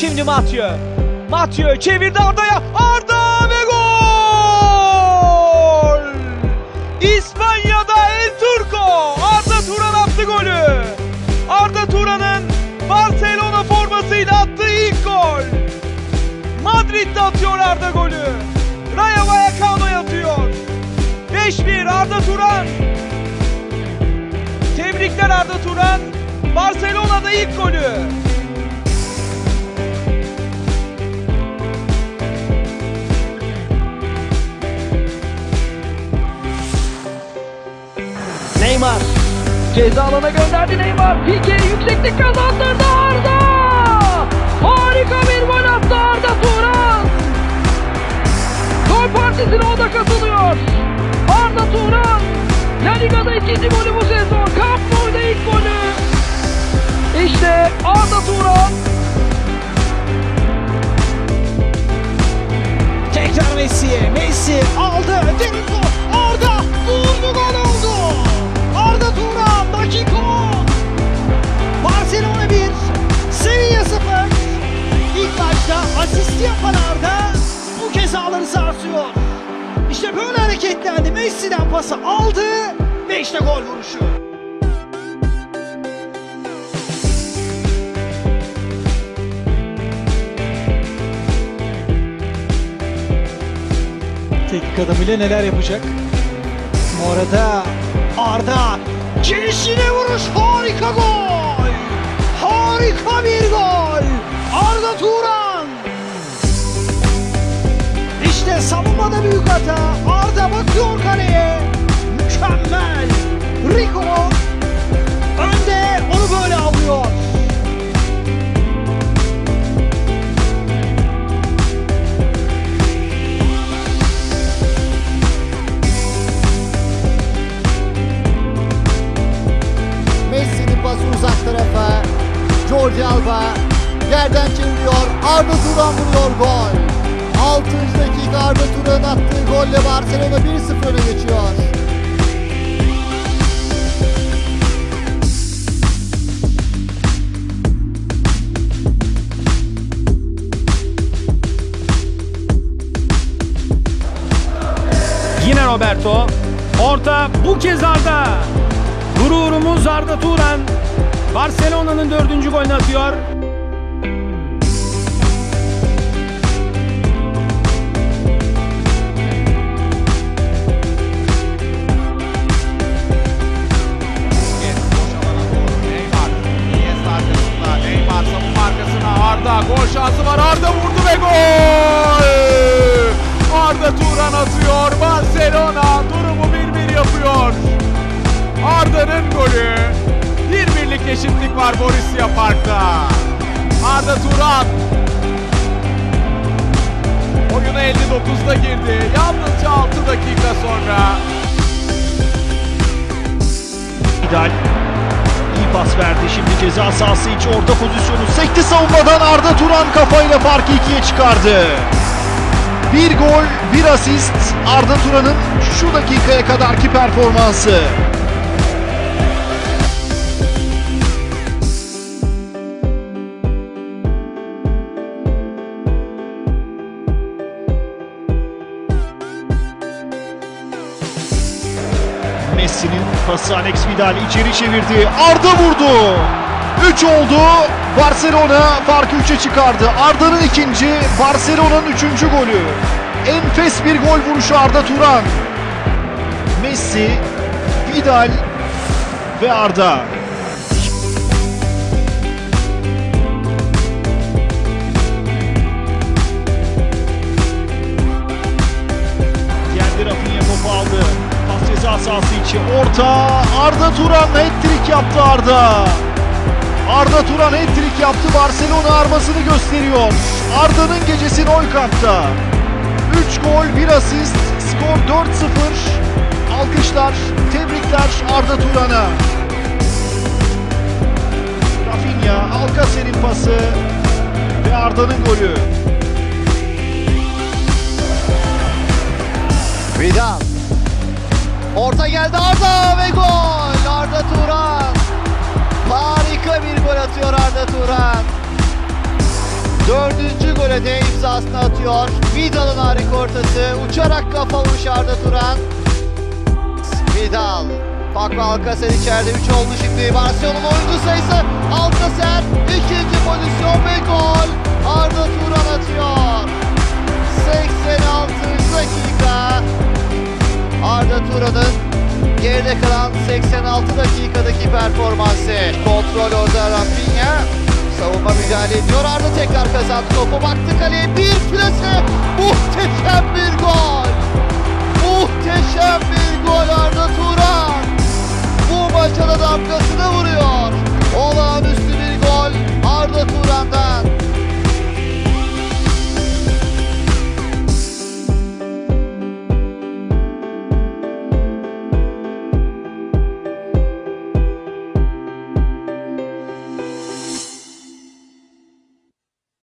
Şimdi Mathieu. Mathieu çevirdi Arda'ya. Arda ve gol! İspanya'da El Turco. Arda Turan attı golü. Arda Turan'ın Barcelona formasıyla attığı ilk gol. Madrid'de atıyor Arda golü. Rayo Vallecano'ya atıyor. 5-1 Arda Turan. Tebrikler Arda Turan. Barcelona'da ilk golü. Neymar. Ceza alana gönderdi Neymar. Pike yükseklik kazandırdı Arda. Harika bir gol attı Arda Turan. Gol partisine o da katılıyor. Arda Turan. La Liga'da ikinci golü bu sezon. Camp ilk golü. İşte Arda Turan. Hareketlendi. Messi'den pası aldı ve işte gol vuruşu. Teknik adamıyla neler yapacak? Bu arada Arda gelişine vuruş harika gol. Harika bir gol. Arda Turan. Rico önde onu böyle alıyor. Messi'nin pası uzak tarafa. Jordi Alba yerden çeviriyor. Arda Turan vuruyor gol. 6. dakika Arda Turan'ın attığı golle Barcelona 1-0 öne geçiyor. Roberto. Orta bu kez Arda. Gururumuz Arda Turan. Barcelona'nın dördüncü golünü atıyor. Arda gol şansı var. Arda vurdu ve gol! Arda Turan atıyor. Barcelona durumu 1-1 yapıyor. Arda'nın golü. Bir birlik eşitlik var Borussia Park'ta. Arda Turan oyuna 59'da girdi. Yalnızca 6 dakika sonra Vidal iyi pas verdi. Şimdi ceza sahası içi orta pozisyonu sekti savunmadan Arda Turan kafayla farkı ikiye çıkardı. Bir gol, bir asist Arda Turan'ın şu dakikaya kadarki performansı. Messi'nin pası Alex Vidal içeri çevirdi. Arda vurdu. 3 oldu. Barcelona farkı 3'e çıkardı. Arda'nın ikinci, Barcelona'nın üçüncü golü. Enfes bir gol vuruşu Arda Turan. Messi, Vidal ve Arda. Kendi Rafinha topu aldı. Pas ceza sahası içi. Orta. Arda Turan hat-trick yaptı Arda. Arda Turan hat-trick yaptı. Barcelona armasını gösteriyor. Arda'nın gecesi Nou Camp'ta. 3 gol, 1 asist. Skor 4-0. Alkışlar, tebrikler Arda Turan'a. Rafinha, Alcacer'in pası ve Arda'nın golü. Vidal. Orta geldi Arda ve gol. Atıyor Arda Turan. Dördüncü gole de imzasını atıyor. Vidal'ın harika ortası. Uçarak kafa vuruş Arda Turan. Vidal. Paco Alcacer içeride 3 oldu şimdi. Barcelona'nın oyuncu sayısı Alcacer. ikinci pozisyon ve gol. Arda Turan atıyor. 86 dakika. Arda Turan'ın geride kalan 86 dakikadaki performansı kontrol orada Rafinha. Savunma müdahale ediyor. Arda tekrar kazandı topu. Baktı kaleye bir plase. Muhteşem bir gol. Muhteşem bir gol Arda Turan.